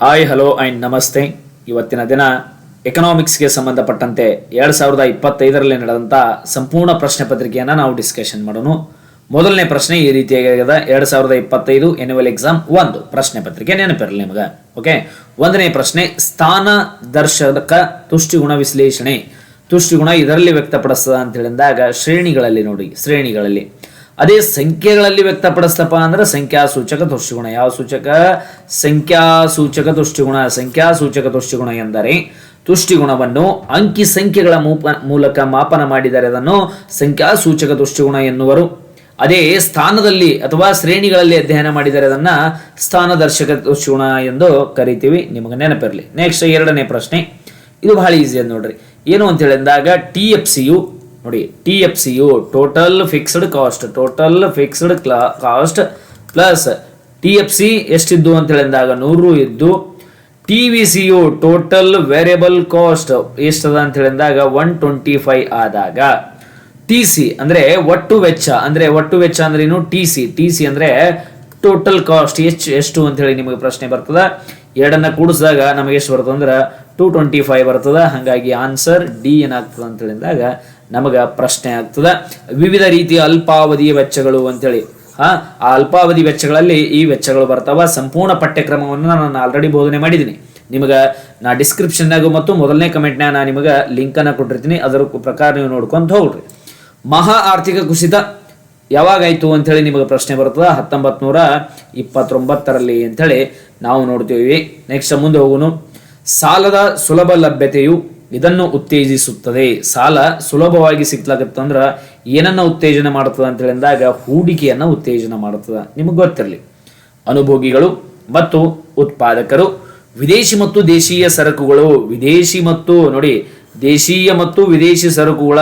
Hi hello and ನಮಸ್ತೆ. ಇವತ್ತಿನ ದಿನ ಎಕನಾಮಿಕ್ಸ್ಗೆ ಸಂಬಂಧಪಟ್ಟಂತೆ ಎರಡು ಸಾವಿರದ ಇಪ್ಪತ್ತೈದರಲ್ಲಿ ನಡೆದಂಥ ಸಂಪೂರ್ಣ ಪ್ರಶ್ನೆ ಪತ್ರಿಕೆಯನ್ನು ನಾವು ಡಿಸ್ಕಷನ್ ಮಾಡೋಣ. ಮೊದಲನೇ ಪ್ರಶ್ನೆ ಈ ರೀತಿಯಾಗಿದೆ. ಎರಡು ಸಾವಿರದ ಇಪ್ಪತ್ತೈದು ಎನ್ಯುವಲ್ ಎಕ್ಸಾಮ್ ಒಂದು ಪ್ರಶ್ನೆ ಪತ್ರಿಕೆ ನೆನಪಿರಲಿ ನಿಮಗೆ. ಓಕೆ ಒಂದನೇ ಪ್ರಶ್ನೆ, ಸ್ಥಾನ ದರ್ಶಕ ತುಷ್ಟಿಗುಣ ವಿಶ್ಲೇಷಣೆ. ತುಷ್ಟಿಗುಣ ಇದರಲ್ಲಿ ವ್ಯಕ್ತಪಡಿಸ್ತದ ಅಂತ ಹೇಳಿದಾಗ ಶ್ರೇಣಿಗಳಲ್ಲಿ ನೋಡಿ, ಶ್ರೇಣಿಗಳಲ್ಲಿ. ಅದೇ ಸಂಖ್ಯೆಗಳಲ್ಲಿ ವ್ಯಕ್ತಪಡಿಸ್ತಪ್ಪ ಅಂದ್ರೆ ಸಂಖ್ಯಾ ಸೂಚಕ ತುಷ್ಟಿಗುಣ ಯಾವ ಸೂಚಕ? ಸಂಖ್ಯಾ ಸೂಚಕ ತುಷ್ಟಿಗುಣ ಸಂಖ್ಯಾ ಸೂಚಕ ತುಷ್ಟಿಗುಣ ಎಂದರೆ ತುಷ್ಟಿಗುಣವನ್ನು ಅಂಕಿ ಸಂಖ್ಯೆಗಳ ಮೂಲಕ ಮಾಪನ ಮಾಡಿದರೆ ಅದನ್ನು ಸಂಖ್ಯಾ ಸೂಚಕ ತುಷ್ಟಿಗುಣ ಎನ್ನುವರು. ಅದೇ ಸ್ಥಾನದಲ್ಲಿ ಅಥವಾ ಶ್ರೇಣಿಗಳಲ್ಲಿ ಅಧ್ಯಯನ ಮಾಡಿದರೆ ಅದನ್ನು ಸ್ಥಾನದರ್ಶಕ ತುಷ್ಟಿಗುಣ ಎಂದು ಕರಿತೀವಿ. ನಿಮಗೆ ನೆನಪಿರಲಿ. ನೆಕ್ಸ್ಟ್ ಎರಡನೇ ಪ್ರಶ್ನೆ. ಇದು ಬಹಳ ಈಸಿ ನೋಡ್ರಿ. ಏನು ಅಂತ ಹೇಳಿದಾಗ ಟಿ ಎಫ್ ಸಿಯು ನೋಡಿ T F C you total fixed cost total fixed ಕ್ಲಾ cost plus T F C ಎಷ್ಟಿದ್ದು ಅಂತ ಹೇಳಿದಾಗ ನೂರು ಇದ್ದು T V C you total variable cost ಎಷ್ಟದ ಅಂತ ಹೇಳಿದಾಗ ಒನ್ ಟ್ವೆಂಟಿ ಫೈವ್ ಆದಾಗ ಟಿ ಸಿ ಅಂದ್ರೆ ಒಟ್ಟು ವೆಚ್ಚ, ಅಂದ್ರೆ ಒಟ್ಟು ವೆಚ್ಚ ಅಂದ್ರೆ ಏನು? ಟಿ ಸಿ ಟಿ ಸಿ ಅಂದ್ರೆ ಟೋಟಲ್ ಕಾಸ್ಟ್ ಎಷ್ಟು ಎಷ್ಟು ಅಂತ ಹೇಳಿ ನಿಮಗೆ ಪ್ರಶ್ನೆ ಬರ್ತದ. ಎರಡನ್ನ ಕೂಡಿಸಿದಾಗ ನಮಗೆ ಎಷ್ಟು ಬರ್ತದೆ ಅಂದ್ರೆ ಟೂ ಟ್ವೆಂಟಿ ಫೈವ್ ಬರ್ತದ. ಹಾಗಾಗಿ ಆನ್ಸರ್ ಡಿ ಏನಾಗ್ತದೆ ಅಂತ ಹೇಳಿದಾಗ ನಮಗೆ ಪ್ರಶ್ನೆ ಆಗ್ತದೆ. ವಿವಿಧ ರೀತಿಯ ಅಲ್ಪಾವಧಿಯ ವೆಚ್ಚಗಳು ಅಂತೇಳಿ. ಹಾ, ಆ ಅಲ್ಪಾವಧಿ ವೆಚ್ಚಗಳಲ್ಲಿ ಈ ವೆಚ್ಚಗಳು ಬರ್ತಾವ. ಸಂಪೂರ್ಣ ಪಠ್ಯಕ್ರಮವನ್ನು ನಾನು ಆಲ್ರೆಡಿ ಬೋಧನೆ ಮಾಡಿದ್ದೀನಿ ನಿಮಗೆ ನಾ ಡಿಸ್ಕ್ರಿಪ್ಷನ್ನಾಗ ಮತ್ತು ಮೊದಲನೇ ಕಮೆಂಟ್ನಾಗ ನಾನು ನಿಮಗೆ ಲಿಂಕನ್ನು ಕೊಟ್ಟಿರ್ತೀನಿ. ಅದರ ಪ್ರಕಾರ ನೀವು ನೋಡ್ಕೊಂತ ಹೋಗ್ರಿ. ಮಹಾ ಆರ್ಥಿಕ ಕುಸಿತ ಯಾವಾಗಾಯಿತು ಅಂಥೇಳಿ ನಿಮಗೆ ಪ್ರಶ್ನೆ ಬರ್ತದೆ. ಹತ್ತೊಂಬತ್ತು ನೂರ ಇಪ್ಪತ್ತೊಂಬತ್ತರಲ್ಲಿ ಅಂಥೇಳಿ ನಾವು ನೋಡ್ತೀವಿ. ನೆಕ್ಸ್ಟ್ ಮುಂದೆ ಹೋಗುನು. ಸಾಲದ ಸುಲಭ ಲಭ್ಯತೆಯು ಇದನ್ನು ಉತ್ತೇಜಿಸುತ್ತದೆ. ಸಾಲ ಸುಲಭವಾಗಿ ಸಿಕ್ಲಾಗತ್ತಂದ್ರ ಏನನ್ನ ಉತ್ತೇಜನ ಮಾಡ್ತದೆ ಅಂತ ಹೇಳಿದಾಗ ಹೂಡಿಕೆಯನ್ನ ಉತ್ತೇಜನ ಮಾಡುತ್ತದೆ ನಿಮಗೆ ಗೊತ್ತಿರಲಿ. ಅನುಭೋಗಿಗಳು ಮತ್ತು ಉತ್ಪಾದಕರು, ವಿದೇಶಿ ಮತ್ತು ದೇಶೀಯ ಸರಕುಗಳು, ವಿದೇಶಿ ಮತ್ತು ನೋಡಿ ದೇಶೀಯ ಮತ್ತು ವಿದೇಶಿ ಸರಕುಗಳ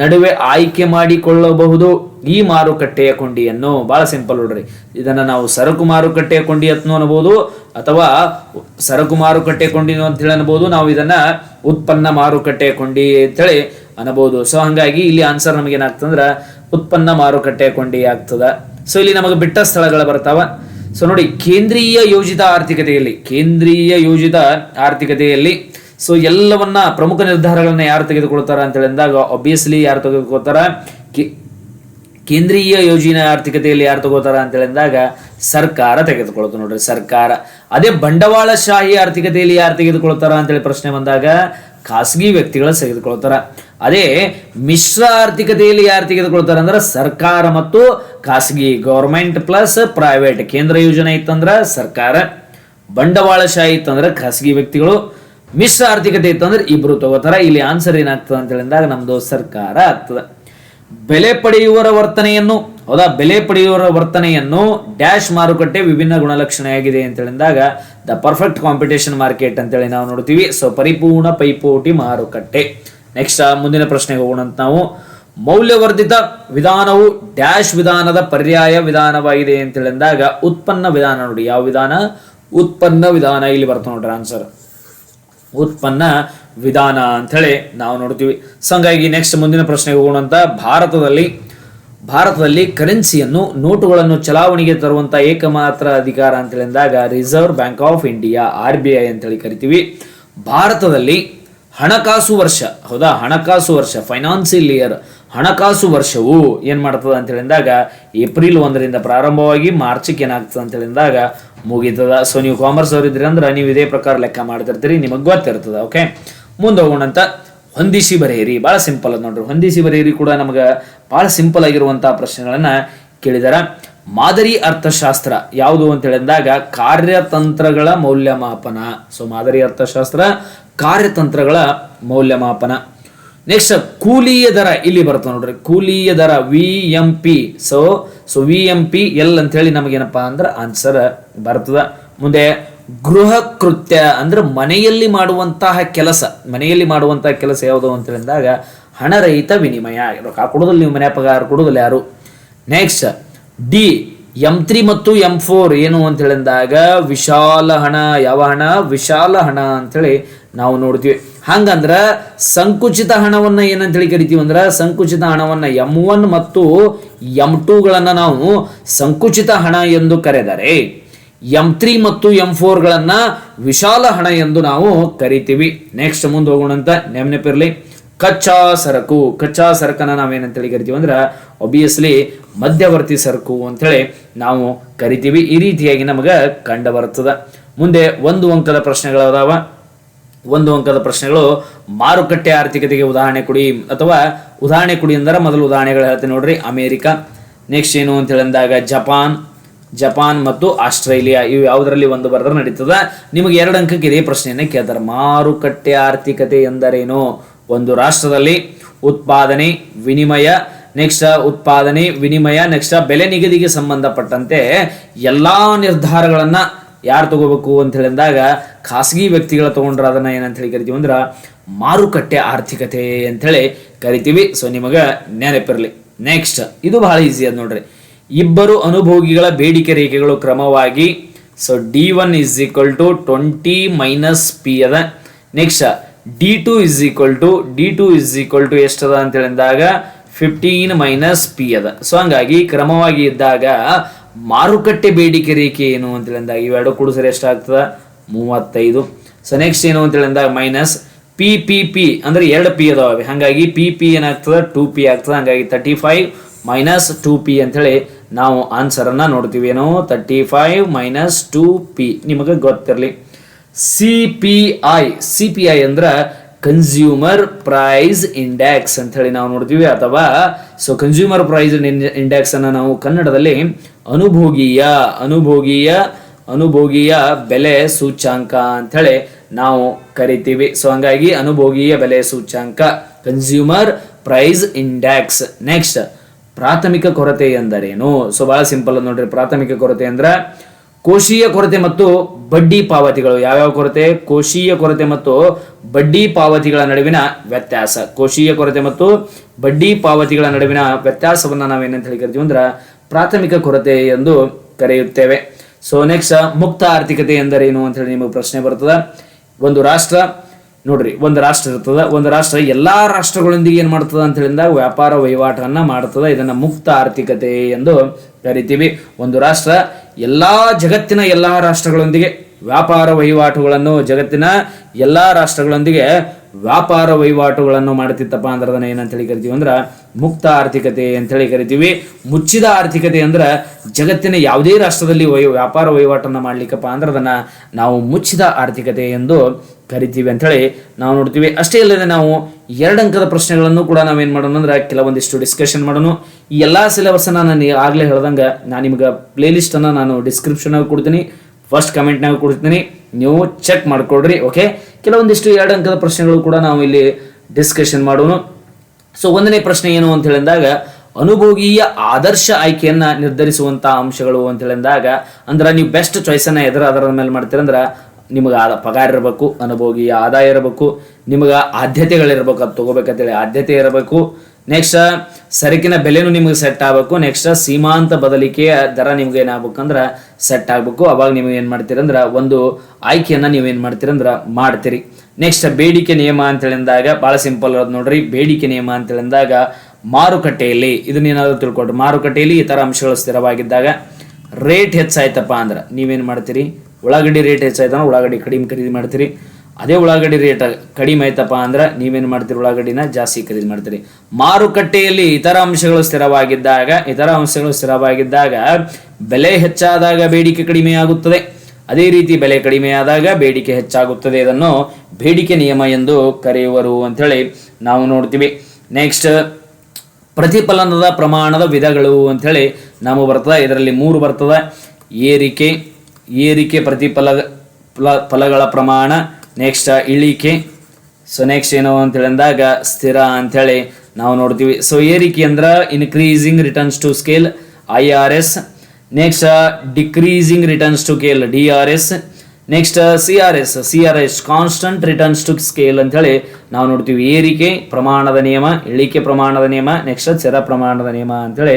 ನಡುವೆ ಆಯ್ಕೆ ಮಾಡಿಕೊಳ್ಳಬಹುದು. ಈ ಮಾರುಕಟ್ಟೆಯ ಕೊಂಡಿಯನ್ನು ಬಹಳ ಸಿಂಪಲ್ ನೋಡ್ರಿ. ಇದನ್ನ ನಾವು ಸರಕು ಮಾರುಕಟ್ಟೆಯ ಕೊಂಡಿ ಅಂತ ಅನ್ಬೋದು, ಅಥವಾ ಸರಕು ಮಾರುಕಟ್ಟೆ ಅಂತ ಹೇಳಿ ಅನ್ಬೋದು, ನಾವು ಇದನ್ನ ಉತ್ಪನ್ನ ಮಾರುಕಟ್ಟೆಯ ಕೊಂಡಿ ಅಂತೇಳಿ ಅನ್ಬೋದು. ಸೊ ಹಂಗಾಗಿ ಇಲ್ಲಿ ಆನ್ಸರ್ ನಮಗೆ ಏನಾಗ್ತಂದ್ರೆ ಉತ್ಪನ್ನ ಮಾರುಕಟ್ಟೆಯ ಕೊಂಡಿ ಆಗ್ತದ. ಸೊ ಇಲ್ಲಿ ನಮಗೆ ಬಿಟ್ಟ ಸ್ಥಳಗಳು ಬರ್ತಾವ. ಸೊ ನೋಡಿ, ಕೇಂದ್ರೀಯ ಯೋಜಿತ ಆರ್ಥಿಕತೆಯಲ್ಲಿ, ಕೇಂದ್ರೀಯ ಯೋಜಿತ ಆರ್ಥಿಕತೆಯಲ್ಲಿ ಸೊ ಎಲ್ಲವನ್ನ ಪ್ರಮುಖ ನಿರ್ಧಾರಗಳನ್ನ ಯಾರು ತೆಗೆದುಕೊಳ್ತಾರ ಅಂತ ಹೇಳಿದಾಗ ಒಬ್ವಿಯಸ್ಲಿ ಯಾರು ತೆಗೆದುಕೊಳ್ತಾರ? ಕೇಂದ್ರೀಯ ಯೋಜನೆ ಆರ್ಥಿಕತೆಯಲ್ಲಿ ಯಾರು ತಗೋತಾರ ಅಂತ ಹೇಳಿದಾಗ, ಸರ್ಕಾರ ತೆಗೆದುಕೊಳ್ತು ನೋಡ್ರಿ, ಸರ್ಕಾರ. ಅದೇ ಬಂಡವಾಳಶಾಹಿ ಆರ್ಥಿಕತೆಯಲ್ಲಿ ಯಾರು ತೆಗೆದುಕೊಳ್ತಾರ ಅಂತೇಳಿ ಪ್ರಶ್ನೆ ಬಂದಾಗ, ಖಾಸಗಿ ವ್ಯಕ್ತಿಗಳು ತೆಗೆದುಕೊಳ್ತಾರ. ಅದೇ ಮಿಶ್ರ ಆರ್ಥಿಕತೆಯಲ್ಲಿ ಯಾರು ತೆಗೆದುಕೊಳ್ತಾರ ಅಂದ್ರೆ, ಸರ್ಕಾರ ಮತ್ತು ಖಾಸಗಿ ಗೌರ್ಮೆಂಟ್ ಪ್ಲಸ್ ಪ್ರೈವೇಟ್ ಕೇಂದ್ರ ಯೋಜನೆ ಇತ್ತಂದ್ರೆ ಸರ್ಕಾರ. ಬಂಡವಾಳಶಾಹಿ ಇತ್ತಂದ್ರೆ ಖಾಸಗಿ ವ್ಯಕ್ತಿಗಳು. ಮಿಶ್ರ ಆರ್ಥಿಕತೆ ಇತ್ತಂದ್ರೆ ಇಬ್ರು ತಗೋತಾರ ಇಲ್ಲಿ ಆನ್ಸರ್ ಏನಾಗ್ತದೆ ಅಂತ ಹೇಳಿದಾಗ ನಮ್ದು ಸರ್ಕಾರ ಆಗ್ತದೆ. ಬೆಲೆ ಪಡೆಯುವರ ವರ್ತನೆಯನ್ನು, ಹೌದಾ? ಬೆಲೆ ಪಡೆಯುವರ ವರ್ತನೆಯನ್ನು ಡ್ಯಾಶ್ ಮಾರುಕಟ್ಟೆ ವಿಭಿನ್ನ ಗುಣಲಕ್ಷಣೆಯಾಗಿದೆ ಅಂತ ಹೇಳಿದಾಗ ದ ಪರ್ಫೆಕ್ಟ್ ಕಾಂಪಿಟೇಷನ್ ಮಾರ್ಕೆಟ್ ಅಂತೇಳಿ ನಾವು ನೋಡ್ತೀವಿ. ಸೊ ಪರಿಪೂರ್ಣ ಪೈಪೋಟಿ ಮಾರುಕಟ್ಟೆ. ನೆಕ್ಸ್ಟ್ ಮುಂದಿನ ಪ್ರಶ್ನೆಗೆ ಹೋಗೋಣ ನಾವು. ಮೌಲ್ಯವರ್ಧಿತ ವಿಧಾನವು ಡ್ಯಾಶ್ ವಿಧಾನದ ಪರ್ಯಾಯ ವಿಧಾನವಾಗಿದೆ ಅಂತ ಹೇಳಿದಾಗ ಉತ್ಪನ್ನ ವಿಧಾನ ನೋಡಿ. ಯಾವ ವಿಧಾನ? ಉತ್ಪನ್ನ ವಿಧಾನ. ಇಲ್ಲಿ ಬರ್ತಾ ನೋಡ್ರಿ ಆನ್ಸರ್ ಉತ್ಪನ್ನ ವಿಧಾನ ಅಂಥೇಳಿ ನಾವು ನೋಡ್ತೀವಿ. ಸೊ ಹಂಗಾಗಿ ನೆಕ್ಸ್ಟ್ ಮುಂದಿನ ಪ್ರಶ್ನೆಗೆ ಹೋಗೋಣ ಅಂತ ಭಾರತದಲ್ಲಿ ಭಾರತದಲ್ಲಿ ಕರೆನ್ಸಿಯನ್ನು ನೋಟುಗಳನ್ನು ಚಲಾವಣೆಗೆ ತರುವಂಥ ಏಕಮಾತ್ರ ಅಧಿಕಾರ ಅಂತ ಅಂದಾಗ Reserve Bank of India R B I ಅಂತೇಳಿ ಕರಿತೀವಿ. ಭಾರತದಲ್ಲಿ ಹಣಕಾಸು ವರ್ಷ, ಹೌದಾ? ಹಣಕಾಸು ವರ್ಷ ಫೈನಾನ್ಸಿಯಲ್ ಇಯರ್ ಹಣಕಾಸು ವರ್ಷವು ಏನು ಮಾಡ್ತದ ಅಂತ ಹೇಳಿದಾಗ ಏಪ್ರಿಲ್ ಒಂದರಿಂದ ಪ್ರಾರಂಭವಾಗಿ ಮಾರ್ಚಿಗೆ ಏನಾಗ್ತದೆ ಅಂತ ಹೇಳಿದಾಗ ಮುಗೀತದ. ಸೊ ನೀವು ಕಾಮರ್ಸ್ ಅವ್ರು ಇದ್ರಿ ಅಂದ್ರೆ ನೀವು ಇದೇ ಪ್ರಕಾರ ಲೆಕ್ಕ ಮಾಡ್ತಿರ್ತೀರಿ, ನಿಮಗೆ ಗೊತ್ತಿರ್ತದೆ ಓಕೆ ಮುಂದೆ ಹೋಗೋಣ ಅಂತ ಹೊಂದಿಸಿ ಬರೆಯಿರಿ. ಬಹಳ ಸಿಂಪಲ್ ಅದು ನೋಡ್ರಿ. ಹೊಂದಿಸಿ ಬರೆಯಿರಿ ಕೂಡ ನಮಗೆ ಬಹಳ ಸಿಂಪಲ್ ಆಗಿರುವಂತಹ ಪ್ರಶ್ನೆಗಳನ್ನ ಕೇಳಿದಾರ. ಮಾದರಿ ಅರ್ಥಶಾಸ್ತ್ರ ಯಾವುದು ಅಂತ ಹೇಳಿದಾಗ ಕಾರ್ಯತಂತ್ರಗಳ ಮೌಲ್ಯಮಾಪನ. ಸೊ ಮಾದರಿ ಅರ್ಥಶಾಸ್ತ್ರ ಕಾರ್ಯತಂತ್ರಗಳ ಮೌಲ್ಯಮಾಪನ. ನೆಕ್ಸ್ಟ್ ಕೂಲಿಯ ದರ ಇಲ್ಲಿ ಬರುತ್ತೆ ನೋಡ್ರಿ. ಕೂಲಿಯ ದರ V M P so so V M P L ಅಂತ ಹೇಳಿ ನಮಗೇನಪ್ಪ ಅಂದ್ರೆ ಆನ್ಸರ್ ಬರ್ತದ. ಮುಂದೆ ಗೃಹ ಕೃತ್ಯ ಅಂದ್ರೆ ಮನೆಯಲ್ಲಿ ಮಾಡುವಂತಹ ಕೆಲಸ. ಮನೆಯಲ್ಲಿ ಮಾಡುವಂತಹ ಕೆಲಸ ಯಾವುದು ಅಂತ ಹೇಳಿದಾಗ ಹಣರಹಿತ ವಿನಿಮಯ. ರೊಕ್ಕ ಕೊಡೋದಿಲ್ಲ ನೀವು ಮನೆ ಪಗಾರ ಕೊಡೋದಿಲ್ಲ ಯಾರು? ನೆಕ್ಸ್ಟ್ ಡಿ ಎಂ ತ್ರೀ ಮತ್ತು ಎಂ ಫೋರ್ ಏನು ಅಂತ ಹೇಳಿದಾಗ ವಿಶಾಲ ಹಣ. ಯಾವ ಹಣ? ವಿಶಾಲ ಹಣ ಅಂತೇಳಿ ನಾವು ನೋಡ್ತೀವಿ. ಹಂಗಂದ್ರೆ ಸಂಕುಚಿತ ಹಣವನ್ನ ಏನಂತ ಹೇಳಿ ಕರಿತೀವಿ ಅಂದ್ರೆ ಸಂಕುಚಿತ ಹಣವನ್ನ ಎಂ ಒನ್ ಮತ್ತು ಎಂ ಟೂಗಳನ್ನು ನಾವು ಸಂಕುಚಿತ ಹಣ ಎಂದು ಕರೆದರೆ ಎಂ ತ್ರೀ ಮತ್ತು ಎಂ ಫೋರ್ಗಳನ್ನು ವಿಶಾಲ ಹಣ ಎಂದು ನಾವು ಕರಿತೀವಿ. ನೆಕ್ಸ್ಟ್ ಮುಂದೆ ಹೋಗೋಣಂತ ನೆಮ್ನೆಪಿರ್ಲಿ ಕಚ್ಚಾ ಸರಕು. ಕಚ್ಚಾ ಸರಕನ್ನ ನಾವೇನಂತೇಳಿ ಕರಿತೀವಿ ಅಂದ್ರೆ ಒಬಿಯಸ್ಲಿ ಮಧ್ಯವರ್ತಿ ಸರಕು ಅಂತೇಳಿ ನಾವು ಕರಿತೀವಿ. ಈ ರೀತಿಯಾಗಿ ನಮಗೆ ಕಂಡು ಬರ್ತದೆ. ಮುಂದೆ ಒಂದು ಅಂಕದ ಪ್ರಶ್ನೆಗಳದಾವ. ಒಂದು ಅಂಕದ ಪ್ರಶ್ನೆಗಳು, ಮಾರುಕಟ್ಟೆ ಆರ್ಥಿಕತೆಗೆ ಉದಾಹರಣೆ ಕೊಡಿ, ಅಥವಾ ಉದಾಹರಣೆ ಕೊಡಿ ಅಂದ್ರೆ ಮೊದಲು ಉದಾಹರಣೆಗಳು ಹೇಳ್ತೀನಿ ನೋಡ್ರಿ, ಅಮೇರಿಕ. ನೆಕ್ಸ್ಟ್ ಏನು ಅಂತ ಹೇಳಿದಾಗ ಜಪಾನ್ ಜಪಾನ್ ಮತ್ತು ಆಸ್ಟ್ರೇಲಿಯಾ, ಇವು ಯಾವುದರಲ್ಲಿ ಒಂದು ಬರೆದ್ರೆ ನಡೀತದ. ನಿಮಗೆ ಎರಡು ಅಂಕಕ್ಕೆ ಇದೇ ಪ್ರಶ್ನೆಯನ್ನು ಕೇಳ್ತಾರೆ. ಮಾರುಕಟ್ಟೆ ಆರ್ಥಿಕತೆ ಎಂದರೇನು? ಒಂದು ರಾಷ್ಟ್ರದಲ್ಲಿ ಉತ್ಪಾದನೆ, ವಿನಿಮಯ ನೆಕ್ಸ್ಟ್ ಉತ್ಪಾದನೆ, ವಿನಿಮಯ ನೆಕ್ಸ್ಟ್ ಬೆಲೆ ನಿಗದಿಗೆ ಸಂಬಂಧಪಟ್ಟಂತೆ ಎಲ್ಲಾ ನಿರ್ಧಾರಗಳನ್ನ ಯಾರು ತಗೋಬೇಕು ಅಂತ ಹೇಳಿದಾಗ ಖಾಸಗಿ ವ್ಯಕ್ತಿಗಳ ತೊಗೊಂಡ್ರೆ ಅದನ್ನ ಏನಂತ ಹೇಳಿ ಕರಿತೀವಿ ಅಂದ್ರೆ ಮಾರುಕಟ್ಟೆ ಆರ್ಥಿಕತೆ ಅಂತೇಳಿ ಕರಿತೀವಿ. ಸೊ ನಿಮಗೆ ನೆನಪಿರಲಿ. ನೆಕ್ಸ್ಟ್ ಇದು ಬಹಳ ಈಸಿ ಅದ ನೋಡ್ರಿ. ಇಬ್ಬರು ಅನುಭೋಗಿಗಳ ಬೇಡಿಕೆ ರೇಖೆಗಳು ಕ್ರಮವಾಗಿ. So D one is equal to twenty minus P ಅದ. Next D two is equal to D two is equal to ಎಷ್ಟದ ಅಂತ ಹೇಳಿದಾಗ ಫಿಫ್ಟೀನ್ ಮೈನಸ್ ಪಿ ಅದ. ಸೊ ಹಂಗಾಗಿ ಕ್ರಮವಾಗಿ ಇದ್ದಾಗ ಮಾರುಕಟ್ಟೆ ಬೇಡಿಕೆ ರೇಖೆ ಏನು ಅಂತ ಅಂದಾಗ ಇವೆರಡು ಸರಿ ಎಷ್ಟಾಗ್ತದೆ? ಮೂವತ್ತೈದು. ಸೊ ನೆಕ್ಸ್ಟ್ ಏನು ಅಂತ ಅಂದಾಗ ಮೈನಸ್ ಪಿ ಪಿ ಪಿ ಅಂದ್ರೆ ಎರಡು ಪಿ ಅದಾವೆ. ಹಾಗಾಗಿ ಪಿ ಪಿ ಏನಾಗ್ತದ? ಟೂ ಪಿ ಆಗ್ತದೆ. ಹಾಗಾಗಿ thirty five minus two P ಅಂತೇಳಿ ನಾವು ಆನ್ಸರ್ ಅನ್ನ ನೋಡ್ತೀವಿ. ಏನು thirty five minus two P ನಿಮಗೆ ಗೊತ್ತಿರಲಿ. C P I C P I ಅಂದ್ರ ಕನ್ಸ್ಯೂಮರ್ ಪ್ರೈಸ್ ಇಂಡೆಕ್ಸ್ ಅಂತ ಹೇಳಿ ನಾವು ನೋಡ್ತೀವಿ ಅಥವಾ ಸೊ ಕನ್ಸ್ಯೂಮರ್ ಪ್ರೈಸ್ ಇಂಡೆಕ್ಸ್ ಅನ್ನು ನಾವು ಕನ್ನಡದಲ್ಲಿ ಅನುಭೋಗೀಯ ಅನುಭೋಗೀಯ ಅನುಭೋಗೀಯ ಬೆಲೆ ಸೂಚ್ಯಾಂಕ ಅಂತ ಹೇಳಿ ನಾವು ಕರಿತೀವಿ. ಸೊ ಹಂಗಾಗಿ ಅನುಭೋಗೀಯ ಬೆಲೆ ಸೂಚ್ಯಾಂಕ ಕನ್ಸ್ಯೂಮರ್ ಪ್ರೈಸ್ ಇಂಡೆಕ್ಸ್ ನೆಕ್ಸ್ಟ್ ಪ್ರಾಥಮಿಕ ಕೊರತೆ ಎಂದರೇನು? ಸೊ ಬಹಳ ಸಿಂಪಲ್ ನೋಡ್ರಿ. ಪ್ರಾಥಮಿಕ ಕೊರತೆ ಅಂದ್ರ ಕೋಶೀಯ ಕೊರತೆ ಮತ್ತು ಬಡ್ಡಿ ಪಾವತಿಗಳು. ಯಾವ್ಯಾವ ಕೊರತೆ? ಕೋಶೀಯ ಕೊರತೆ ಮತ್ತು ಬಡ್ಡಿ ಪಾವತಿಗಳ ನಡುವಿನ ವ್ಯತ್ಯಾಸ. ಕೋಶೀಯ ಕೊರತೆ ಮತ್ತು ಬಡ್ಡಿ ಪಾವತಿಗಳ ನಡುವಿನ ವ್ಯತ್ಯಾಸವನ್ನು ನಾವೇನಂತ ಹೇಳಿ ಕರಿತೀವಿ ಅಂದ್ರೆ ಪ್ರಾಥಮಿಕ ಕೊರತೆ ಎಂದು ಕರೆಯುತ್ತೇವೆ. ಸೊ ನೆಕ್ಸ್ಟ್ ಮುಕ್ತ ಆರ್ಥಿಕತೆ ಎಂದರೇನು ಅಂತ ಹೇಳಿ ನಿಮಗೆ ಪ್ರಶ್ನೆ ಬರ್ತದ. ಒಂದು ರಾಷ್ಟ್ರ, ನೋಡ್ರಿ, ಒಂದು ರಾಷ್ಟ್ರ ಇರ್ತದ. ಒಂದು ರಾಷ್ಟ್ರ ಎಲ್ಲಾ ರಾಷ್ಟ್ರಗಳೊಂದಿಗೆ ಏನ್ ಮಾಡ್ತದ ಅಂತ ಹೇಳಿದಾಗ ವ್ಯಾಪಾರ ವಹಿವಾಟನ್ನ ಮಾಡ್ತದ. ಇದನ್ನ ಮುಕ್ತ ಆರ್ಥಿಕತೆ ಎಂದು ಕರಿತೀವಿ. ಒಂದು ರಾಷ್ಟ್ರ ಎಲ್ಲಾ ಜಗತ್ತಿನ ಎಲ್ಲ ರಾಷ್ಟ್ರಗಳೊಂದಿಗೆ ವ್ಯಾಪಾರ ವಹಿವಾಟುಗಳನ್ನು, ಜಗತ್ತಿನ ಎಲ್ಲ ರಾಷ್ಟ್ರಗಳೊಂದಿಗೆ ವ್ಯಾಪಾರ ವಹಿವಾಟುಗಳನ್ನು ಮಾಡ್ತಿತ್ತಪ್ಪ ಅಂದ್ರೆ ಅದನ್ನ ಏನಂತ ಹೇಳಿ ಕರಿತೀವಿ ಅಂದ್ರ ಮುಕ್ತ ಆರ್ಥಿಕತೆ ಅಂತ ಹೇಳಿ ಕರಿತೀವಿ. ಮುಚ್ಚಿದ ಆರ್ಥಿಕತೆ ಅಂದ್ರೆ ಜಗತ್ತಿನ ಯಾವುದೇ ರಾಷ್ಟ್ರದಲ್ಲಿ ವಯ ವ್ಯಾಪಾರ ವಹಿವಾಟನ್ನ ಮಾಡ್ಲಿಕ್ಕಪ್ಪ ಅಂದ್ರೆ ಅದನ್ನ ನಾವು ಮುಚ್ಚಿದ ಆರ್ಥಿಕತೆ ಎಂದು ಕರಿತೀವಿ ಅಂತ ಹೇಳಿ ನಾವು ನೋಡ್ತೀವಿ. ಅಷ್ಟೇ ಅಲ್ಲದೆ ನಾವು ಎರಡು ಅಂಕದ ಪ್ರಶ್ನೆಗಳನ್ನು ಕೂಡ ನಾವೇನು ಮಾಡೋಣ ಅಂದ್ರೆ ಕೆಲವೊಂದಿಷ್ಟು ಡಿಸ್ಕಷನ್ ಮಾಡೋಣ. ಈ ಎಲ್ಲಾ ಸಿಲೆಬಸ್ ನಾನು ಆಗ್ಲೇ ಹೇಳ್ದಂಗೆ ನಾನು ನಿಮ್ಗೆ ಪ್ಲೇ ಲಿಸ್ಟ್ ಅನ್ನ ನಾನು ಡಿಸ್ಕ್ರಿಪ್ಷನ್ ಕೊಡ್ತೀನಿ. ಫಸ್ಟ್ ಕಮೆಂಟ್ನಾಗ ಕೊಡ್ತೀನಿ. ನೀವು ಚೆಕ್ ಮಾಡಿಕೊಡ್ರಿ ಓಕೆ ಕೆಲವೊಂದಿಷ್ಟು ಎರಡು ಅಂಕದ ಪ್ರಶ್ನೆಗಳು ಕೂಡ ನಾವು ಇಲ್ಲಿ ಡಿಸ್ಕಷನ್ ಮಾಡೋಣ. ಸೊ ಒಂದನೇ ಪ್ರಶ್ನೆ ಏನು ಅಂತ ಹೇಳಿದಾಗ, ಅನುಭೋಗೀಯ ಆದರ್ಶ ಆಯ್ಕೆಯನ್ನ ನಿರ್ಧರಿಸುವಂತ ಅಂಶಗಳು ಅಂತ ಹೇಳಿದಾಗ, ಅಂದ್ರೆ ನೀವು ಬೆಸ್ಟ್ ಚಾಯ್ಸ್ ಅನ್ನ ಎದುರು ಅದರ ಮೇಲೆ ಮಾಡ್ತೀರಂದ್ರ, ನಿಮಗೆ ಆದ ಪಗಾರ ಇರಬೇಕು, ಅನುಭೋಗೀಯ ಆದಾಯ ಇರಬೇಕು, ನಿಮಗೆ ಆದ್ಯತೆಗಳಿರ್ಬೇಕು, ಅದು ತಗೋಬೇಕಂತೇಳಿ ಆದ್ಯತೆ ಇರಬೇಕು. ನೆಕ್ಸ್ಟ್ ಸರಕಿನ ಬೆಲೆನೂ ನಿಮಗೆ ಸೆಟ್ ಆಗಬೇಕು. ನೆಕ್ಸ್ಟ್ ಸೀಮಾಂತ ಬದಲಿಕೆಯ ದರ ನಿಮ್ಗೆ ಏನಾಗ್ಬೇಕಂದ್ರೆ ಸೆಟ್ ಆಗಬೇಕು. ಅವಾಗ ನೀವು ಏನು ಮಾಡ್ತೀರಂದ್ರೆ ಒಂದು ಆಯ್ಕೆಯನ್ನ ನೀವು ಏನು ಮಾಡ್ತೀರಂದ್ರ ಮಾಡ್ತೀರಿ. ನೆಕ್ಸ್ಟ್ ಬೇಡಿಕೆ ನಿಯಮ ಅಂತ ಹೇಳಿದಾಗ ಭಾಳ ಸಿಂಪಲ್ ಇರೋದು ನೋಡ್ರಿ. ಬೇಡಿಕೆ ನಿಯಮ ಅಂತ ಹೇಳಿದಾಗ ಮಾರುಕಟ್ಟೆಯಲ್ಲಿ ಏನಾದರೂ ತಿಳ್ಕೊಡ್ರಿ ಮಾರುಕಟ್ಟೆಯಲ್ಲಿ ಈ ಥರ ಅಂಶಗಳು ಸ್ಥಿರವಾಗಿದ್ದಾಗ ರೇಟ್ ಹೆಚ್ಚಾಯ್ತಪ್ಪ ಅಂದ್ರೆ ನೀವೇನು ಮಾಡ್ತೀರಿ? ಉಳ್ಳಾಗಡ್ಡಿ ರೇಟ್ ಹೆಚ್ಚಾಯ್ತಾನ ಉಳ್ಳಾಗಡ್ಡಿ ಕಡಿಮೆ ಖರೀದಿ ಮಾಡ್ತೀರಿ. ಅದೇ ಉಳ್ಳಾಗಡ್ಡಿ ರೇಟ್ ಕಡಿಮೆ ಆಯ್ತಪ್ಪ ಅಂದ್ರೆ ನೀವೇನು ಮಾಡ್ತೀರಿ ಉಳ್ಳಾಗಡ್ಡಿನ ಜಾಸ್ತಿ ಖರೀದಿ ಮಾಡ್ತೀರಿ. ಮಾರುಕಟ್ಟೆಯಲ್ಲಿ ಇತರ ಅಂಶಗಳು ಸ್ಥಿರವಾಗಿದ್ದಾಗ, ಇತರ ಅಂಶಗಳು ಸ್ಥಿರವಾಗಿದ್ದಾಗ ಬೆಲೆ ಹೆಚ್ಚಾದಾಗ ಬೇಡಿಕೆ ಕಡಿಮೆ ಆಗುತ್ತದೆ. ಅದೇ ರೀತಿ ಬೆಲೆ ಕಡಿಮೆಯಾದಾಗ ಬೇಡಿಕೆ ಹೆಚ್ಚಾಗುತ್ತದೆ. ಇದನ್ನು ಬೇಡಿಕೆ ನಿಯಮ ಎಂದು ಕರೆಯುವರು ಅಂತೇಳಿ ನಾವು ನೋಡ್ತೀವಿ. ನೆಕ್ಸ್ಟ್ ಪ್ರತಿಫಲನದ ಪ್ರಮಾಣದ ವಿಧಗಳು ಅಂಥೇಳಿ ನಾವು ಬರ್ತದೆ. ಇದರಲ್ಲಿ ಮೂರು ಬರ್ತದೆ. ಏರಿಕೆ ಏರಿಕೆ ಪ್ರತಿಫಲ, ಫಲ- ಫಲಗಳ ಪ್ರಮಾಣ ನೆಕ್ಸ್ಟ್ ಇಳಿಕೆ. ಸೊ ನೆಕ್ಸ್ಟ್ ಏನು ಅಂತ ಅಂದಾಗ ಸ್ಥಿರ ಅಂಥೇಳಿ ನಾವು ನೋಡ್ತೀವಿ. ಸೊ ಏರಿಕೆ ಅಂದ್ರೆ increasing returns to scale I R S next decreasing returns to scale D R S next C R S C R S constant returns to scale ಅಂತ ಹೇಳಿ ನಾವು ನೋಡ್ತೀವಿ. ಏರಿಕೆ ಪ್ರಮಾಣದ ನಿಯಮ, ಇಳಿಕೆ ಪ್ರಮಾಣದ ನಿಯಮ ನೆಕ್ಸ್ಟ್ ಸ್ಥಿರ ಪ್ರಮಾಣದ ನಿಯಮ ಅಂತೇಳಿ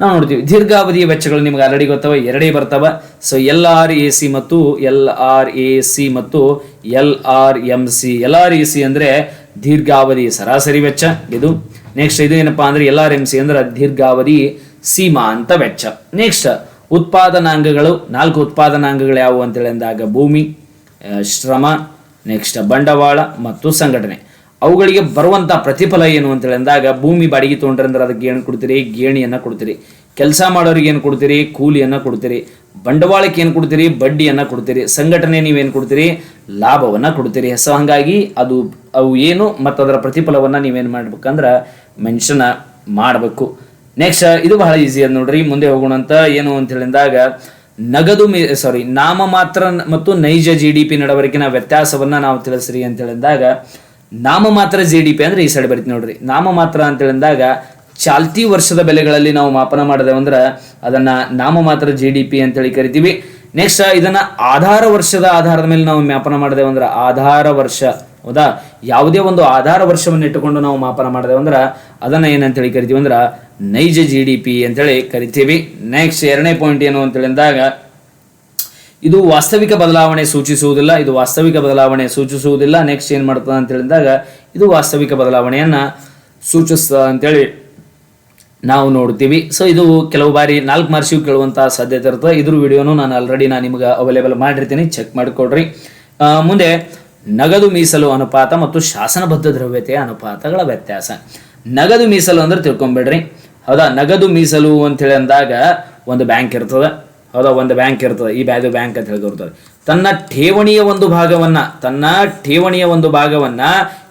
ನಾವು ನೋಡ್ತೀವಿ. ದೀರ್ಘಾವಧಿಯ ವೆಚ್ಚಗಳು ನಿಮ್ಗೆ ಆಲ್ರೆಡಿ ಗೊತ್ತವ, ಎರಡೇ ಬರ್ತವ. So L R A C ಮತ್ತು ಎಲ್ ಆರ್ ಎ ಸಿ ಮತ್ತು L R M C L R A C ಅಂದ್ರೆ ದೀರ್ಘಾವಧಿ, ಸರಾಸರಿ ವೆಚ್ಚ ಇದು. ನೆಕ್ಸ್ಟ್ ಇದು ಏನಪ್ಪಾ ಅಂದ್ರೆ ಎಲ್ ಆರ್ ಎಂ ಸಿ ಅಂದ್ರೆ ದೀರ್ಘಾವಧಿ ಸೀಮಾಂತ ವೆಚ್ಚ. ನೆಕ್ಸ್ಟ್ ಉತ್ಪಾದನಾಂಗಗಳು, ನಾಲ್ಕು ಉತ್ಪಾದನಾಂಗಗಳು ಯಾವುವು ಅಂತೇಳಿ ಅಂದಾಗ ಭೂಮಿ ಶ್ರಮ ನೆಕ್ಸ್ಟ್ ಬಂಡವಾಳ ಮತ್ತು ಸಂಘಟನೆ. ಅವುಗಳಿಗೆ ಬರುವಂಥ ಪ್ರತಿಫಲ ಏನು ಅಂತೇಳಿ ಅಂದಾಗ ಭೂಮಿ ಬಾಡಿಗೆ ತೊಗೊಂಡ್ರೆ ಅಂದ್ರೆ ಅದಕ್ಕೆ ಏನು ಕೊಡ್ತೀರಿ? ಗೇಣಿಯನ್ನು ಕೊಡ್ತೀರಿ. ಕೆಲಸ ಮಾಡೋರಿಗೆ ಏನು ಕೊಡ್ತೀರಿ? ಕೂಲಿಯನ್ನು ಕೊಡ್ತೀರಿ. ಬಂಡವಾಳಕ್ಕೆ ಏನು ಕೊಡ್ತೀರಿ? ಬಡ್ಡಿಯನ್ನು ಕೊಡ್ತೀರಿ. ಸಂಘಟನೆ ನೀವೇನು ಕೊಡ್ತೀರಿ? ಲಾಭವನ್ನು ಕೊಡ್ತೀರಿ. ಸೊ ಹಾಗಾಗಿ ಅದು, ಅವು ಏನು ಮತ್ತು ಅದರ ಪ್ರತಿಫಲವನ್ನು ನೀವೇನು ಮಾಡ್ಬೇಕಂದ್ರೆ ಮೆನ್ಷನ್ ಮಾಡಬೇಕು. ನೆಕ್ಸ್ಟ್ ಇದು ಬಹಳ ಈಸಿ ಅದು ನೋಡ್ರಿ. ಮುಂದೆ ಹೋಗೋಣ ಅಂತ ಏನು ಅಂತ ಹೇಳಿದಾಗ ನಗದು ಮಿ ಸಾರಿ ನಾಮಮಾತ್ರ ಮತ್ತು ನೈಜ ಜಿ ಡಿ ಪಿ ನಡವರಿಕೆನ ವ್ಯತ್ಯಾಸವನ್ನು ನಾವು ತಿಳಿಸ್ರಿ ಅಂತ ಹೇಳಿದಾಗ ನಾಮಮಾತ್ರ ಜಿ ಡಿ ಪಿ ಅಂದ್ರೆ ಈ ಸೈಡ್ ಬರೀತಿ ನೋಡ್ರಿ. ನಾಮಮಾತ್ರ ಅಂತ ಹೇಳಿದಾಗ ಚಾಲ್ತಿ ವರ್ಷದ ಬೆಲೆಗಳಲ್ಲಿ ನಾವು ಮಾಪನ ಮಾಡಿದೆವು ಅಂದ್ರೆ ಅದನ್ನ ನಾಮಮಾತ್ರ ಜಿ ಡಿ ಪಿ ಅಂತೇಳಿ ಕರಿತೀವಿ. ನೆಕ್ಸ್ಟ್ ಇದನ್ನ ಆಧಾರ ವರ್ಷದ ಆಧಾರದ ಮೇಲೆ ನಾವು ಮಾಪನ ಮಾಡಿದೆವು ಅಂದ್ರೆ ಆಧಾರ ವರ್ಷ. ಹೌದಾ? ಯಾವುದೇ ಒಂದು ಆಧಾರ ವರ್ಷವನ್ನು ಇಟ್ಟುಕೊಂಡು ನಾವು ಮಾಪನ ಮಾಡಿದೆವು ಅಂದ್ರೆ ಅದನ್ನ ಏನಂತೇಳಿ ಕರಿತೀವಿ ಅಂದ್ರೆ ನೈಜ ಜಿ ಡಿ ಪಿ ಅಂತೇಳಿ ಕರಿತೀವಿ. ನೆಕ್ಸ್ಟ್ ಎರಡನೇ ಪಾಯಿಂಟ್ ಏನು ಅಂತ ಅಂದಾಗ ಇದು ವಾಸ್ತವಿಕ ಬದಲಾವಣೆ ಸೂಚಿಸುವುದಿಲ್ಲ, ಇದು ವಾಸ್ತವಿಕ ಬದಲಾವಣೆ ಸೂಚಿಸುವುದಿಲ್ಲ. ನೆಕ್ಸ್ಟ್ ಏನು ಮಾಡ್ತದೆ ಅಂತ ಹೇಳಿದಾಗ, ಇದು ವಾಸ್ತವಿಕ ಬದಲಾವಣೆಯನ್ನು ಸೂಚಿಸ್ತದೆ ಅಂತೇಳಿ ನಾವು ನೋಡ್ತೀವಿ. ಸೊ ಇದು ಕೆಲವು ಬಾರಿ ನಾಲ್ಕು ಮಾರ್ಕ್ಸಿಗೆ ಕೇಳುವಂಥ ಸಾಧ್ಯತೆ ಇರ್ತದೆ. ಇದ್ರ ವಿಡಿಯೋನು ನಾನು ಆಲ್ರೆಡಿ ನಾನು ನಿಮ್ಗೆ ಅವೈಲೇಬಲ್ ಮಾಡಿರ್ತೀನಿ. ಚೆಕ್ ಮಾಡಿಕೊಡ್ರಿ. ಮುಂದೆ ನಗದು ಮೀಸಲು ಅನುಪಾತ ಮತ್ತು ಶಾಸನಬದ್ಧ ದ್ರವ್ಯತೆಯ ಅನುಪಾತಗಳ ವ್ಯತ್ಯಾಸ. ನಗದು ಮೀಸಲು ಅಂದ್ರೆ ತಿಳ್ಕೊಂಬಿಡ್ರಿ. ಹೌದಾ? ನಗದು ಮೀಸಲು ಅಂತೇಳಿ ಅಂದಾಗ ಒಂದು ಬ್ಯಾಂಕ್ ಇರ್ತದೆ. ಹೌದಾ? ಒಂದು ಬ್ಯಾಂಕ್ ಇರ್ತದೆ. ಈ ಬ್ಯಾದು ಬ್ಯಾಂಕ್ ಅಂತ ಹೇಳಿ ಇರ್ತದೆ ತನ್ನ ಠೇವಣಿಯ ಒಂದು ಭಾಗವನ್ನ, ತನ್ನ ಠೇವಣಿಯ ಒಂದು ಭಾಗವನ್ನ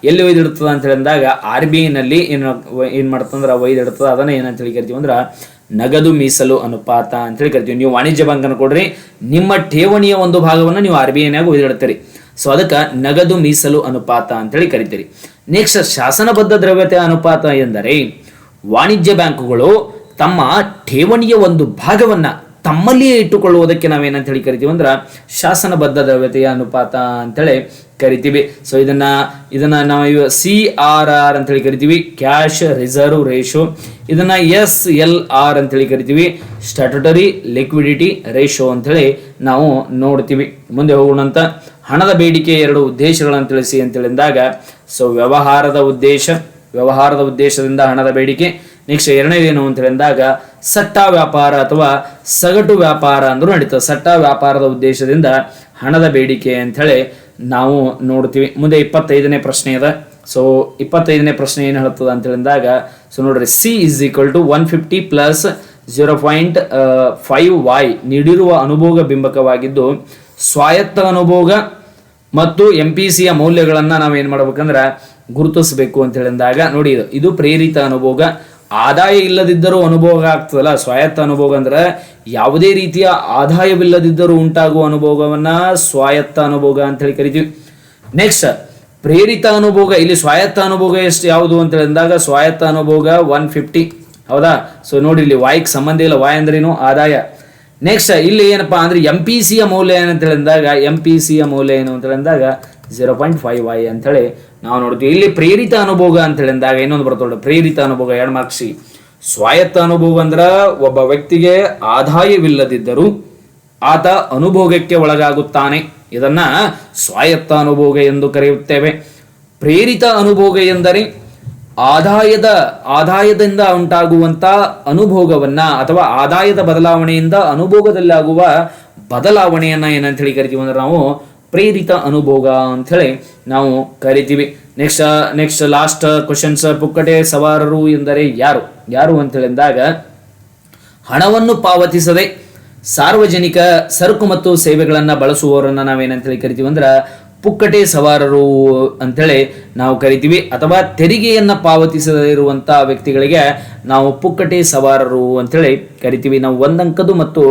ಎಲ್ಲಿ ಒಯ್ದಿಡ್ತದೆ ಅಂತ ಹೇಳಿದಾಗ ಆರ್ ಬಿ ಐನಲ್ಲಿ ಏನು ಏನು ಮಾಡ್ತಂದ್ರೆ ಒಯ್ದಿಡ್ತದೆ ಅದನ್ನ ಏನಂತ ಹೇಳಿ ಕರಿತೀವಿ ಅಂದ್ರೆ ನಗದು ಮೀಸಲು ಅನುಪಾತ ಅಂತ ಹೇಳಿ ಕರಿತೀವಿ. ನೀವು ವಾಣಿಜ್ಯ ಬ್ಯಾಂಕನ್ನು ಕೊಡ್ರಿ. ನಿಮ್ಮ ಠೇವಣಿಯ ಒಂದು ಭಾಗವನ್ನು ನೀವು ಆರ್ ಬಿ ಐನಾಗ ಒಯ್ದಿಡ್ತೀರಿ ಸೊ ಅದಕ್ಕೆ ನಗದು ಮೀಸಲು ಅನುಪಾತ ಅಂತೇಳಿ ಕರಿತೀರಿ. ನೆಕ್ಸ್ಟ್ ಶಾಸನಬದ್ಧ ದ್ರವ್ಯತೆ ಅನುಪಾತ ಎಂದರೆ ವಾಣಿಜ್ಯ ಬ್ಯಾಂಕುಗಳು ತಮ್ಮ ಠೇವಣಿಯ ಒಂದು ಭಾಗವನ್ನ ತಮ್ಮಲ್ಲಿಯೇ ಇಟ್ಟುಕೊಳ್ಳುವುದಕ್ಕೆ ನಾವೇನಂತ ಹೇಳಿ ಕರಿತೀವಿ ಅಂದ್ರೆ ಶಾಸನಬದ್ಧ ದ್ರವ್ಯತೆಯ ಅನುಪಾತ ಅಂತೇಳಿ ಕರಿತೀವಿ. ಸೊ ಇದನ್ನ ಇದನ್ನ ನಾವು ಸಿ ಆರ್ ಆರ್ ಅಂತೇಳಿ ಕರಿತೀವಿ. ಕ್ಯಾಶ್ ರಿಸರ್ವ್ ರೇಷೋ ಇದನ್ನ ಎಸ್ ಎಲ್ ಆರ್ ಅಂತೇಳಿ ಕರಿತೀವಿ. ಸ್ಟ್ಯಾಟ್ಯುಟರಿ ಲಿಕ್ವಿಡಿಟಿ ರೇಷೋ ಅಂತೇಳಿ ನಾವು ನೋಡ್ತೀವಿ. ಮುಂದೆ ಹೋಗೋಣ ಅಂತ ಹಣದ ಬೇಡಿಕೆ ಎರಡು ಉದ್ದೇಶಗಳನ್ನು ತಿಳಿಸಿ ಅಂತೇಳಿದಾಗ ಸೊ ವ್ಯವಹಾರದ ಉದ್ದೇಶ, ವ್ಯವಹಾರದ ಉದ್ದೇಶದಿಂದ ಹಣದ ಬೇಡಿಕೆ. ನೆಕ್ಸ್ಟ್ ಎರಡನೇದು ಏನು ಅಂತ ಹೇಳಿದಾಗ ಸಟ್ಟ ವ್ಯಾಪಾರ ಅಥವಾ ಸಗಟು ವ್ಯಾಪಾರ ಅಂದ್ರೂ ನಡೀತದೆ. ಸಟ್ಟ ವ್ಯಾಪಾರದ ಉದ್ದೇಶದಿಂದ ಹಣದ ಬೇಡಿಕೆ ಅಂಥೇಳಿ ನಾವು ನೋಡ್ತೀವಿ. ಮುಂದೆ ಇಪ್ಪತ್ತೈದನೇ ಪ್ರಶ್ನೆ ಇದೆ. ಸೊ ಇಪ್ಪತ್ತೈದನೇ ಪ್ರಶ್ನೆ ಏನು ಹೇಳ್ತದೆ ಅಂತ ಹೇಳಿದಾಗ ಸೊ ನೋಡ್ರಿ C is equal to one fifty plus zero point five Y ನೀಡಿರುವ ಅನುಭೋಗ ಬಿಂಬಕವಾಗಿದ್ದು, ಸ್ವಾಯತ್ತ ಅನುಭೋಗ ಮತ್ತು ಎಂ ಪಿ ಸಿಯ ಮೌಲ್ಯಗಳನ್ನು ನಾವು ಏನು ಮಾಡ್ಬೇಕಂದ್ರೆ ಗುರುತಿಸಬೇಕು ಅಂತ ಹೇಳಿದಾಗ ನೋಡಿ ಇದು ಇದು ಪ್ರೇರಿತ ಅನುಭೋಗ. ಆದಾಯ ಇಲ್ಲದಿದ್ದರೂ ಅನುಭೋಗ ಆಗ್ತದಲ್ಲ, ಸ್ವಾಯತ್ತ ಅನುಭೋಗ ಅಂದ್ರೆ ಯಾವುದೇ ರೀತಿಯ ಆದಾಯವಿಲ್ಲದಿದ್ದರೂ ಉಂಟಾಗುವ ಅನುಭೋಗವನ್ನು ಸ್ವಾಯತ್ತ ಅನುಭೋಗ ಅಂತ ಹೇಳಿ ಕರಿತೀವಿ. ನೆಕ್ಸ್ಟ್ ಪ್ರೇರಿತ ಅನುಭೋಗ, ಇಲ್ಲಿ ಸ್ವಾಯತ್ತ ಅನುಭೋಗ ಎಷ್ಟು ಯಾವುದು ಅಂತ ಹೇಳಿದಾಗ ಸ್ವಾಯತ್ತ ಅನುಭೋಗ ಒನ್ ಫಿಫ್ಟಿ ಹೌದಾ? ಸೊ ನೋಡಿ ಇಲ್ಲಿ ವಾಯ್ಗೆ ಸಂಬಂಧ ಇಲ್ಲ ವಾಯ್ ಅಂದ್ರೇನು? ಆದಾಯ. ನೆಕ್ಸ್ಟ್ ಇಲ್ಲಿ ಏನಪ್ಪಾ ಅಂದ್ರೆ ಎಂ ಪಿ ಸಿಯ ಮೌಲ್ಯ ಏನಂತ ಹೇಳಿದಾಗ ಎಂ ಪಿ ಸಿಯ ಮೌಲ್ಯ ಏನು ಅಂತ ಹೇಳಿದಾಗ ಜೀರೋ ಪಾಯಿಂಟ್ ಫೈವ್ ವಾಯ್ ಅಂತೇಳಿ ನಾವು ನೋಡ್ತೀವಿ, ಇಲ್ಲಿ ಪ್ರೇರಿತ ಅನುಭೋಗ ಅಂತ ಹೇಳಿದಾಗ ಇನ್ನೊಂದು ಬರ್ತೊಳ್ಳಿ ಪ್ರೇರಿತ ಅನುಭೋಗ ಎರಡು ಮಾರ್ಕ್ಸಿ ಸ್ವಾಯತ್ತ ಅನುಭೋಗ ಅಂದ್ರ ಒಬ್ಬ ವ್ಯಕ್ತಿಗೆ ಆದಾಯವಿಲ್ಲದಿದ್ದರೂ ಆತ ಅನುಭೋಗಕ್ಕೆ ಒಳಗಾಗುತ್ತಾನೆ. ಇದನ್ನ ಸ್ವಾಯತ್ತ ಅನುಭೋಗ ಎಂದು ಕರೆಯುತ್ತೇವೆ. ಪ್ರೇರಿತ ಅನುಭೋಗ ಎಂದರೆ ಆದಾಯದ, ಆದಾಯದಿಂದ ಉಂಟಾಗುವಂತ ಅನುಭೋಗವನ್ನ ಅಥವಾ ಆದಾಯದ ಬದಲಾವಣೆಯಿಂದ ಅನುಭೋಗದಲ್ಲಾಗುವ ಬದಲಾವಣೆಯನ್ನ ಏನಂತ ಹೇಳಿ ಕರಿತೀವಿ ಅಂದ್ರೆ ನಾವು ಪ್ರೇರಿತ ಅನುಭೋಗ ಅಂತ ಹೇಳಿ ನಾವು ಕರಿತೀವಿ. ನೆಕ್ಸ್ಟ್ ನೆಕ್ಸ್ಟ್ ಲಾಸ್ಟ್ ಕ್ವಶನ್ಸ್ ಪುಕ್ಕಟೆ ಸವಾರರು ಎಂದರೆ ಯಾರು? ಯಾರು ಅಂತ ಹೇಳಿದಾಗ ಹಣವನ್ನು ಪಾವತಿಸದೆ ಸಾರ್ವಜನಿಕ ಸರಕು ಮತ್ತು ಸೇವೆಗಳನ್ನು ಬಳಸುವವರನ್ನ ನಾವೇನಂತ ಹೇಳಿ ಕರಿತೀವಿ ಅಂದ್ರೆ, ಪುಕ್ಕಟೆ ಸವಾರರು ಅಂತೇಳಿ ನಾವು ಕರಿತೀವಿ. ಅಥವಾ ತೆರಿಗೆಯನ್ನ ಪಾವತಿಸದೇ ಇರುವಂಥ ವ್ಯಕ್ತಿಗಳಿಗೆ ನಾವು ಪುಕ್ಕಟಿ ಸವಾರರು ಅಂತೇಳಿ ಕರಿತೀವಿ. ನಾವು ಒಂದಂಕದು ಮತ್ತು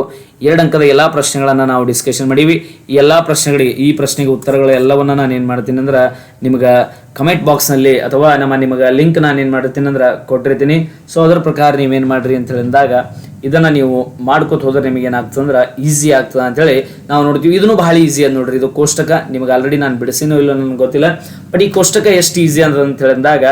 ಎರಡು ಅಂಕದ ಎಲ್ಲಾ ಪ್ರಶ್ನೆಗಳನ್ನು ನಾವು ಡಿಸ್ಕಷನ್ ಮಾಡೀವಿ. ಎಲ್ಲ ಪ್ರಶ್ನೆಗಳಿಗೆ, ಈ ಪ್ರಶ್ನೆಗೆ ಉತ್ತರಗಳು ಎಲ್ಲವನ್ನು ನಾನು ಏನು ಮಾಡ್ತೀನಿ ಅಂದ್ರೆ ನಿಮ್ಗೆ ಕಮೆಂಟ್ ಬಾಕ್ಸ್ನಲ್ಲಿ ಅಥವಾ ನಮ್ಮ ನಿಮಗೆ ಲಿಂಕ್ ನಾನು ಏನು ಮಾಡಿರ್ತೀನಿ ಅಂದ್ರೆ ಕೊಟ್ಟಿರ್ತೀನಿ. ಸೊ ಅದರ ಪ್ರಕಾರ ನೀವೇನು ಮಾಡಿರಿ ಅಂತ ಹೇಳಿದಾಗ ಇದನ್ನು ನೀವು ಮಾಡ್ಕೋತ ಹೋದ್ರೆ ನಿಮಗೆ ಏನಾಗ್ತದೆ ಅಂದ್ರೆ ಈಸಿ ಆಗ್ತದೆ ಅಂತೇಳಿ ನಾವು ನೋಡ್ತೀವಿ. ಇದನ್ನು ಭಾಳ ಈಸಿ ಅಂತ ನೋಡ್ರಿ. ಇದು ಕೋಷ್ಟಕ. ನಿಮಗೆ ಆಲ್ರೆಡಿ ನಾನು ಬಿಡಿಸಿನೋ ಇಲ್ಲ ನನಗೆ ಗೊತ್ತಿಲ್ಲ. ಬಟ್ ಈ ಕೋಷ್ಟಕ ಎಷ್ಟು ಈಸಿ ಅಂತ ಹೇಳಿದಾಗ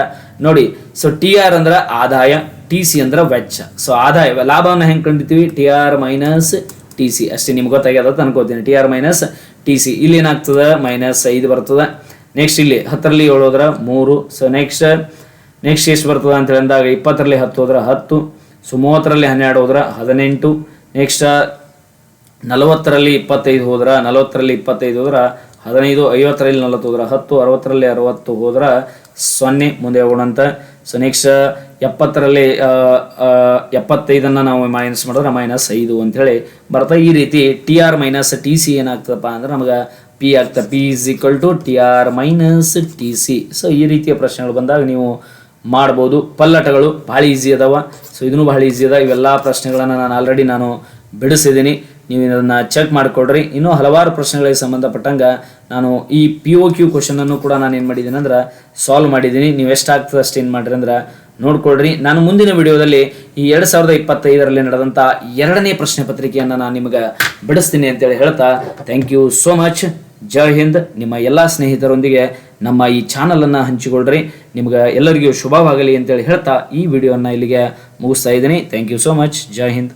ನೋಡಿ. ಸೊ ಟಿ ಆರ್ ಅಂದ್ರೆ ಆದಾಯ. ಟಿ ಸಿ ಅಂದ್ರೆ ವೆಚ್ಚ. ಸೊ ಆದಾಯ, ಲಾಭವನ್ನು ಹೆಂಗೆ ಕಂಡಿತೀವಿ T R minus T C ಅಷ್ಟೇ ನಿಮ್ಗೆ ಗೊತ್ತಾಗ್ಯದ ಅನ್ಕೋತೀನಿ T R minus T C ಇಲ್ಲಿ ಏನಾಗ್ತದೆ? ಮೈನಸ್ ಐದು ಬರ್ತದೆ. ನೆಕ್ಸ್ಟ್ ಇಲ್ಲಿ ಹತ್ತರಲ್ಲಿ ಏಳು ಹೋದ್ರೆ ಮೂರು. ಸೊ ನೆಕ್ಸ್ಟ್ ನೆಕ್ಸ್ಟ್ ಎಷ್ಟು ಬರ್ತದೆ ಅಂತ ಹೇಳಿದಾಗ ಇಪ್ಪತ್ತರಲ್ಲಿ ಹತ್ತು ಹೋದ್ರೆ ಹತ್ತು. ಸೊ ಮೂವತ್ತರಲ್ಲಿ ಹನ್ನೆರಡು ಹೋದ್ರೆ ಹದಿನೆಂಟು. ನೆಕ್ಸ್ಟ್ ನಲವತ್ತರಲ್ಲಿ ಇಪ್ಪತ್ತೈದು ಹೋದ್ರೆ ನಲವತ್ತರಲ್ಲಿ ಇಪ್ಪತ್ತೈದು ಹೋದ್ರೆ ಹದಿನೈದು. ಐವತ್ತರಲ್ಲಿ ನಲವತ್ತು ಹೋದ್ರೆ ಹತ್ತು. ಅರವತ್ತರಲ್ಲಿ ಅರವತ್ತು ಹೋದ್ರೆ ಸೊನ್ನೆ. ಮುಂದೆ ಹೋಗೋಣ ಅಂತ ಸೊ ನೆಕ್ಸ್ಟ್ ಎಪ್ಪತ್ತರಲ್ಲಿ ಎಪ್ಪತ್ತೈದನ್ನು ನಾವು ಮೈನಸ್ ಮಾಡಿದ್ರೆ ಮೈನಸ್ ಐದು ಅಂತೇಳಿ ಬರ್ತಾ ಈ ರೀತಿ T R minus T C ಏನಾಗ್ತದಪ್ಪ ಅಂದ್ರೆ ನಮಗೆ ಪಿ ಆಗ್ತದೆ. P is equal to T R minus T C so ಈ ರೀತಿಯ ಪ್ರಶ್ನೆಗಳು ಬಂದಾಗ ನೀವು ಮಾಡ್ಬೋದು. ಪಲ್ಲಟಗಳು ಭಾಳ ಈಸಿ ಅದಾವ. ಸೊ ಇದನ್ನು ಭಾಳ ಈಸಿ ಅದ. ಇವೆಲ್ಲ ಪ್ರಶ್ನೆಗಳನ್ನು ನಾನು ಆಲ್ರೆಡಿ ನಾನು ಬಿಡಿಸಿದ್ದೀನಿ. ನೀವು ಇದನ್ನು ಚೆಕ್ ಮಾಡಿಕೊಡ್ರಿ ಇನ್ನೂ ಹಲವಾರು ಪ್ರಶ್ನೆಗಳಿಗೆ ಸಂಬಂಧಪಟ್ಟಂಗೆ ನಾನು ಈ ಪಿ ಓ ಕ್ಯೂ ಕ್ವಶನನ್ನು ಕೂಡ ನಾನು ಏನು ಮಾಡಿದ್ದೀನಿ ಅಂದ್ರೆ ಸಾಲ್ವ್ ಮಾಡಿದ್ದೀನಿ. ನೀವು ಎಷ್ಟಾಗ್ತದೆ ಅಷ್ಟು ಏನು ಮಾಡಿರಿ ಅಂದ್ರೆ ನೋಡ್ಕೊಳ್ರಿ. ನಾನು ಮುಂದಿನ ವಿಡಿಯೋದಲ್ಲಿ ಈ ಎರಡು ಸಾವಿರದ ಇಪ್ಪತ್ತೈದರಲ್ಲಿ ನಡೆದಂಥ ಎರಡನೇ ಪ್ರಶ್ನೆ ಪತ್ರಿಕೆಯನ್ನು ನಾನು ನಿಮಗೆ ಬಿಡಿಸ್ತೀನಿ ಅಂತೇಳಿ ಹೇಳ್ತಾ thank you so much Jai Hind. ನಿಮ್ಮ ಎಲ್ಲ ಸ್ನೇಹಿತರೊಂದಿಗೆ ನಮ್ಮ ಈ ಚಾನಲನ್ನು ಹಂಚಿಕೊಳ್ಳ್ರಿ ನಿಮ್ಗೆ ಎಲ್ಲರಿಗೂ ಶುಭವಾಗಲಿ ಅಂತೇಳಿ ಹೇಳ್ತಾ ಈ ವಿಡಿಯೋನ ಇಲ್ಲಿಗೆ ಮುಗಿಸ್ತಾ ಇದ್ದೀನಿ. Thank you so much Jai Hind.